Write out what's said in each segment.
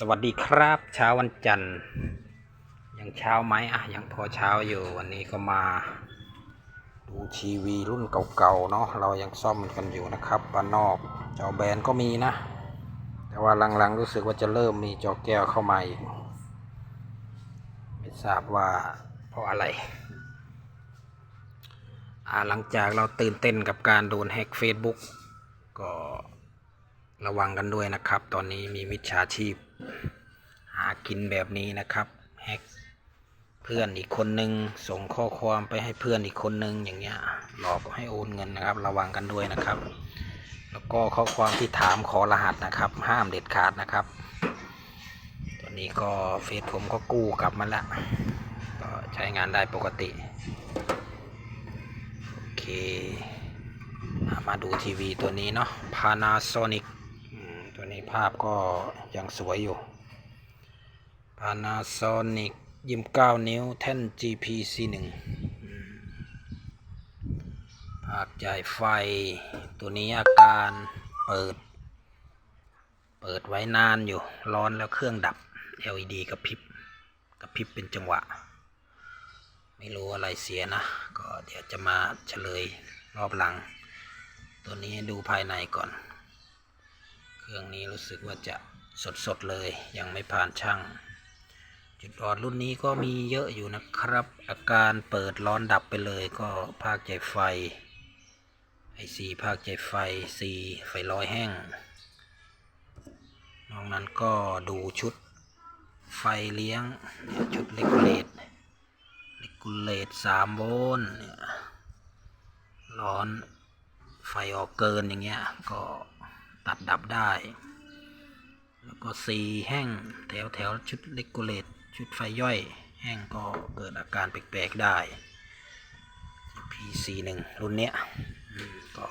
สวัสดีครับเช้าวันจันทร์ ยังเช้าไหมอะยังพอเช้าอยู่วันนี้ก็มาดูทีวีรุ่นเก่าๆเนาะเรายังซ่อมกันอยู่นะครับบ้านนอกจอแบนก็มีนะ แต่ว่าหลังๆรู้สึกว่าจะเริ่มมีจอแก้วเข้ามาอีกไม่ทราบว่าเพราะอะไรอ่าหลังจากเราตื่นเต้นกับการโดนแฮ็ก Facebook ก็ระวังกันด้วยนะครับ ตอนนี้มีมิจฉาชีพ หากินแบบนี้นะครับแฮกเพื่อนอีกคนนึงส่งข้อความไปให้เพื่อนอีกคนนึงอย่างเงี้ยหลอกให้โอนเงินนะครับ ระวังกันด้วยนะครับ แล้วก็ข้อความที่ถามขอรหัสนะครับ ห้ามเด็ดขาดนะครับตอนนี้ก็เฟซผมก็กู้กลับมาแล้วก็ใช้งานได้ปกติโอเคมาดูทีวีตัวนี้เนาะ Panasonic ภาพก็ยังสวยอยู่ Panasonic ยิม9นิ้วแท่น GPC1 ภาพจ่ายไฟ ตัวนี้อาการเปิด เปิดไว้นานอยู่ ร้อนแล้วเครื่องดับ LED กระพริบกระพริบเป็นจังหวะ ไม่รู้อะไรเสียนะ ก็เดี๋ยวจะมาเฉลยรอบหลัง ตัวนี้ดูภายในก่อน เครื่องนี้รู้สึกว่าจะสดๆเลยยังไม่ผ่านช่าง จุดอ่อนรุ่นนี้ก็มีเยอะอยู่นะครับ อาการเปิดร้อนดับไปเลยก็ภาคใจไฟไอซีภาคใจไฟซีไฟร้อยแห้งนอกนั้นก็ดูชุดไฟเลี้ยงชุดเลกูเลตเลกูเลตสามโวลต์ร้อนไฟออกเกินอย่างเงี้ยก็ ตัดดับได้ แล้วก็สีแห้งแถวแถวชุดเลกูเลตชุดไฟย่อย แห้งก็เกิดอาการแปลกๆได้ PC1 รุ่นเนี้ยก็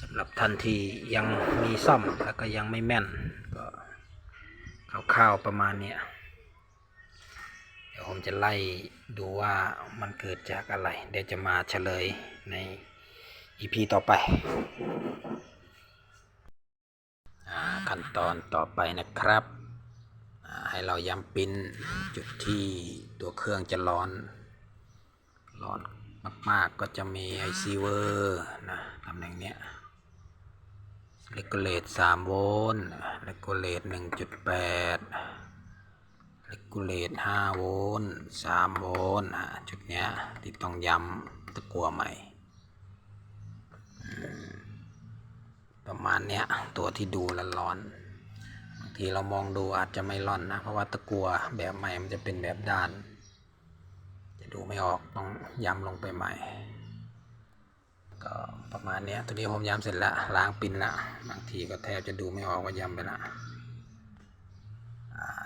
สำหรับท่านที่ยังมีซ่อมแล้วก็ยังไม่แม่น ก็คร่าวๆประมาณเนี้ยเดี๋ยวผมจะไล่ดูว่ามันเกิดจากอะไร เดี๋ยวจะมาเฉลยใน EP ต่อไป ขั้นตอนต่อไปนะครับให้เราย้ำปิ้นจุดที่ตัวเครื่องจะร้อน ร้อนมาก ๆ ก็จะมี IC เวอร์นะตำแหน่งเนี้ยเลกูเลต3โวลต์เลกูเลต1.8เลกูเลต5โวลต์3โวลต์จุดเนี้ยที่ต้องย้ำตะกัวใหม่ ประมาณเนี้ยตัวที่ดูและร้อนบางทีเรามองดูอาจจะไม่ร้อนนะ เพราะว่าตะกัวแบบใหม่มันจะเป็นแบบด้าน จะดูไม่ออกต้องย้ำลงไปใหม่ ก็ประมาณเนี้ยตัวนี้ผมย้ำเสร็จแล้วล้างปินละบางทีก็แทบจะดูไม่ออกว่าย้ำไปละ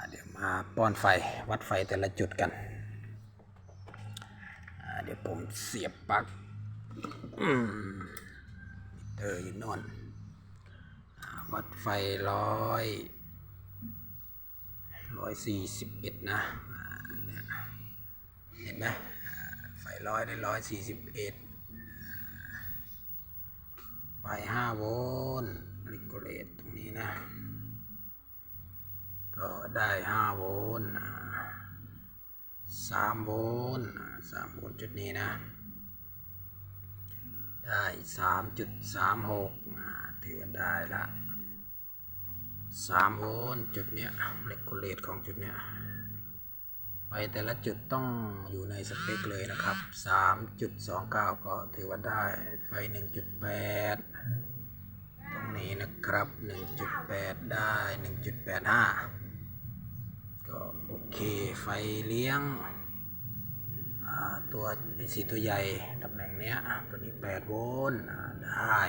เดี๋ยวมาป้อนไฟวัดไฟแต่ละจุดกัน เดี๋ยวผมเสียบปลั๊กมิเตอร์อยู่น่นอ่า วัดไฟร้อยร้อยสี่สิบเอ็ดนะเห็นไหมไฟร้อยได้ร้อยสี่สิบเอ็ดไฟห้าโวลต์ลิโกเลตตรงนี้นะ ก็ได้ห้าโวลต์สามโวลต์สามโวลต์จุดนี้นะ ได้สามจุดสามหกถือว่าได้ละ สามโวลต์จุดเนี้ยเลกูเลตของจุดเนี้ยไฟแต่ละจุดต้องอยู่ในสเปคเลยนะครับสามจุดสองเก้าก็ถือว่าได้ไฟหนึ่งจุดแปดตรงนี้นะครับ 1.8 ได้ 1.85 ก็โอเคไฟเลี้ยงตัวไอสีตัวใหญ่ตำแหน่งเนี้ยตัวนี้ 8 โวลต์ได้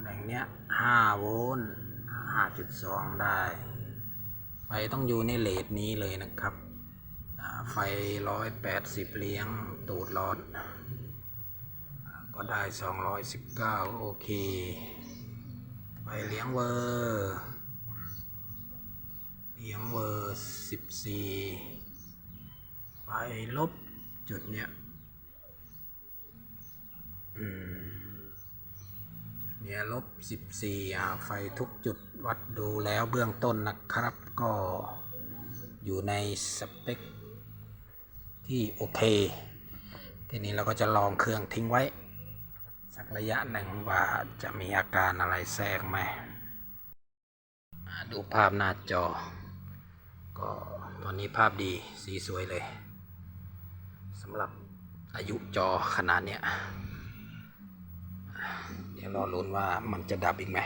ำแหน่งเนี้ย5โวลต์อ่า5.2ได้ ไฟต้องอยู่ในเลทนี้เลยนะครับอ่าไฟ180เลี้ยงตูดร้อนก็ได้219โอเคไปเลี้ยงเวอร์เลี้ยงเวอร์14ไปลบจุดเนี้ยอืม เนี่ยลบสิบสี่อ่าไฟทุกจุดวัดดูแล้วเบื้องต้นนะครับ ก็อยู่ในสเปคที่โอเค ทีนี้เราก็จะลองเครื่องทิ้งไว้ สักระยะหนึ่งว่าจะมีอาการอะไรแทรกไหม ดูภาพหน้าจอ ก็ตอนนี้ภาพดีสีสวยเลยสำหรับอายุจอขนาดเนี้ย เดี๋ยวรอลุ้นว่ามันจะดับอีกไหม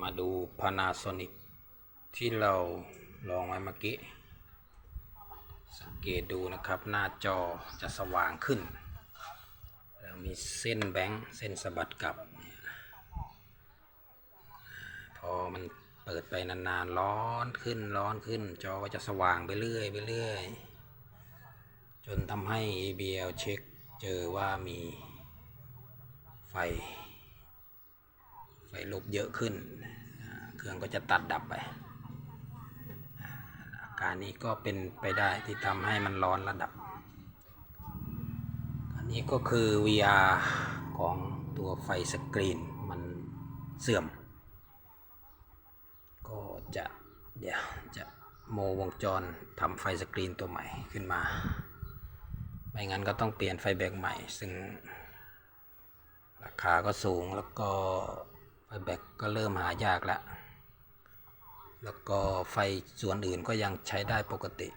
มาดู Panasonic ที่เราลองไว้เมื่อกี้ สังเกตดูนะครับหน้าจอจะสว่างขึ้น แล้วมีเส้นแบงค์เส้นสะบัดกลับ พอมันเปิดไปนานๆ ร้อนขึ้นร้อนขึ้น จอก็จะสว่างไปเรื่อยไปเรื่อย จนทำให้ ABL เช็ค เจอว่ามีไฟ ไฟลบเยอะขึ้น เครื่องก็จะตัดดับไปอาอาการนี้ก็เป็นไปได้ที่ทำให้มันร้อนระดับ อันนี้ก็คือ VR ของตัวไฟสกรีนมันเสื่อม ก็จะเดี๋ยวจะโมวงจรทำไฟสกรีนตัวใหม่ขึ้นมา ไม่งั้นก็ต้องเปลี่ยนไฟแบกใหม่ ซึ่ง ราคาก็สูงแล้วก็ไฟแบกก็เริ่มหายากแล้วแล้วก็ไฟส่วนอื่นก็ยังใช้ได้ปกติ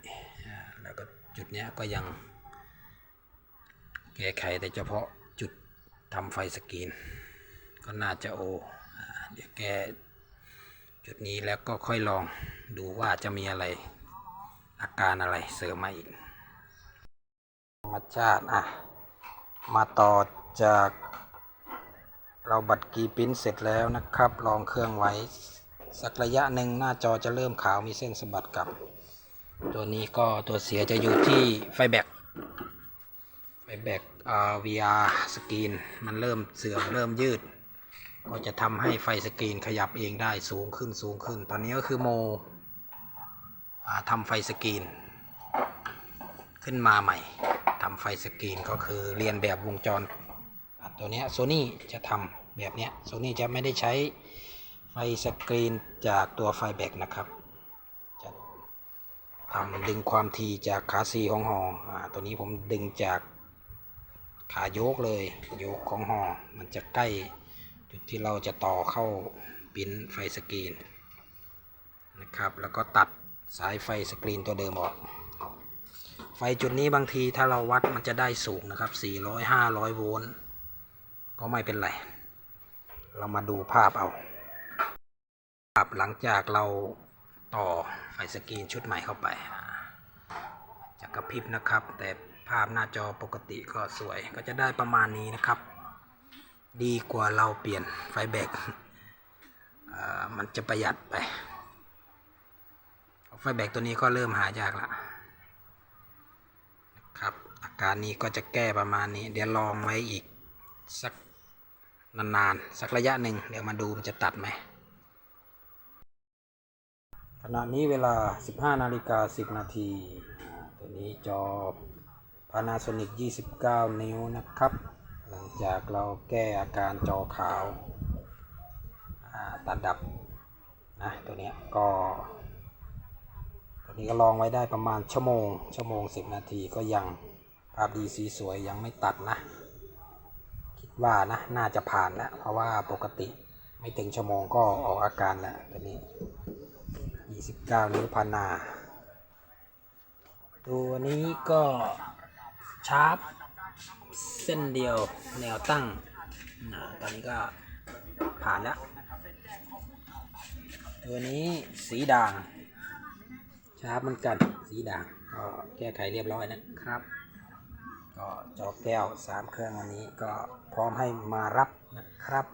แล้วก็จุดเนี้ยก็ยังแก้ไขแต่เฉพาะจุดทำไฟสกรีน ก็น่าจะโอเดี๋ยวแก้จุดนี้แล้วก็ค่อยลองดูว่าจะมีอะไรอาการอะไรเสริมมาอีก ธรรมชาติอะ มาต่อจากเราบัตรกีปิ้นเสร็จแล้วนะครับ ลองเครื่องไว้ สักระยะหนึ่งหน้าจอจะเริ่มขาวมีเส้นสะบัดกลับ ตัวนี้ก็ตัวเสียจะอยู่ที่ไฟแบตไฟแบตอ่า VR สกรีนมันเริ่มเสื่อมเริ่มยืด ก็จะทำให้ไฟสกรีนขยับเองได้สูงขึ้นสูงขึ้น ตอนนี้ก็คือโมอ่าทำไฟสกรีน ขึ้นมาใหม่ ทำไฟสกรีนก็คือเรียนแบบวงจรตัวนี้โซนี่จะทำแบบนี้โซนี่จะไม่ได้ใช้ไฟสกรีนจากตัวไฟแบกนะครับจะทำดึงความถี่จากขาซีของหออตัวนี้ผมดึงจากขาโยกเลยโยกของหอมันจะใกล้จุดที่เราจะต่อเข้าปิ้นไฟสกรีนนะครับแล้วก็ตัดสายไฟสกรีนตัวเดิมออก ไฟจุดนี้บางทีถ้าเราวัดมันจะได้สูงนะครับ 400 500 โวลต์ ก็ไม่เป็นไร เรามาดูภาพเอา ภาพหลังจากเราต่อไฟสกรีนชุดใหม่เข้าไป จะกระพริบนะครับ แต่ภาพหน้าจอปกติก็สวย ก็จะได้ประมาณนี้นะครับ ดีกว่าเราเปลี่ยนไฟแบกมันจะประหยัดไป ไฟแบกตัวนี้ก็เริ่มหายากละ การนี้ก็จะแก้ประมาณนี้ เดี๋ยวลองไว้อีกสักนานๆ สักระยะหนึ่งเดี๋ยวมาดูมันจะตัดไหมขณะนี้เวลา 15 นาฬิกา 10 นาที ตัวนี้จอ Panasonic 29 นิ้วนะครับ หลังจากเราแก้อาการจอขาวาตัดดับนะตัวนี้ก็ ตัวนี้ก็ลองไว้ได้ประมาณชั่วโมง ชั่วโมงสิบนาทีก็ยัง ภาพดีสีสวยยังไม่ตัดนะ คิดว่านะน่าจะผ่านแล้วเพราะว่าปกติไม่ถึงชั่วโมงก็ออกอาการแล้วตัวนี้ 29 นิ้วพานา ตัวนี้ก็ชาร์ปเส้นเดียวแนวตั้งนะตอนนี้ก็ผ่านแล้วตัวนี้สีด่างชาร์ปเหมือนกันสีด่างก็แก้ไขเรียบร้อยนะครับ ก็จอแก้วสามเครื่องอันนี้ก็พร้อมให้มารับนะครับ